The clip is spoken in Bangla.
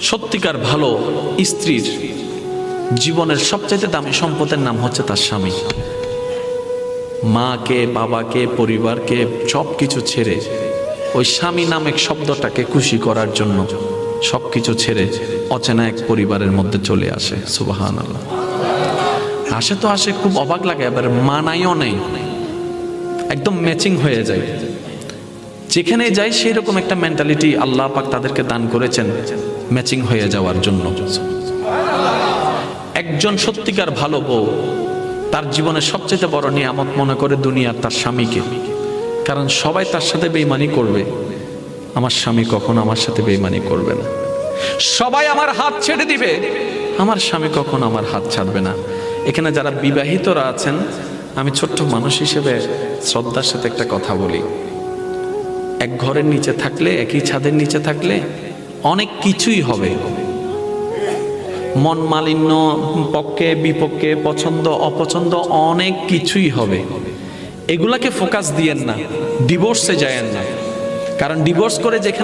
সত্যিকার ভালো স্ত্রীর জীবনের সবচাইতে দামি সম্পদের নাম হচ্ছে তার স্বামী। মাকে, বাবাকে, পরিবারকে সব কিছু ছেড়ে ওই স্বামী নামক শব্দটাকে খুশি করার জন্য সব কিছু ছেড়ে অচেনা এক পরিবারের মধ্যে চলে আসে। সুবাহান আল্লাহ আসে তো আসে, খুব অবাক লাগে এবার মানাইও নেই। একদম ম্যাচিং হয়ে যায়। যেখানে যাই সেই রকম একটা মেন্টালিটি আল্লাহ পাক তাদেরকে দান করেছেন ম্যাচিং হয়ে যাওয়ার জন্য। একজন সত্যিকার ভালো বউ, তার জীবনের সবচেয়ে বড় নিয়ামত মনে করে দুনিয়ার তার স্বামীকে। কারণ সবাই তার সাথে বেইমানি করবে। আমার স্বামী কখন আমার সাথে বেইমানি করবে না। সবাই আমার হাত ছেড়ে দিবে। আমার স্বামী কখন আমার হাত ছাড়বে না। এখানে যারা বিবাহিতরা আছেন, আমি ছোট্ট মানুষ হিসেবে শ্রদ্ধার সাথে একটা কথা বলি। এক ঘরের নিচে থাকলে, একই ছাদের নিচে থাকলে অনেক কিছুই হবে। মন মালিন্য, পক্ষে, বিপক্ষে, পছন্দ, অপছন্দ অনেক কিছুই হবে। এগুলাকে ফোকাস দিয়েন না। ডিভোর্সে যায়েন না। কারণ ডিভোর্স করে যেখানে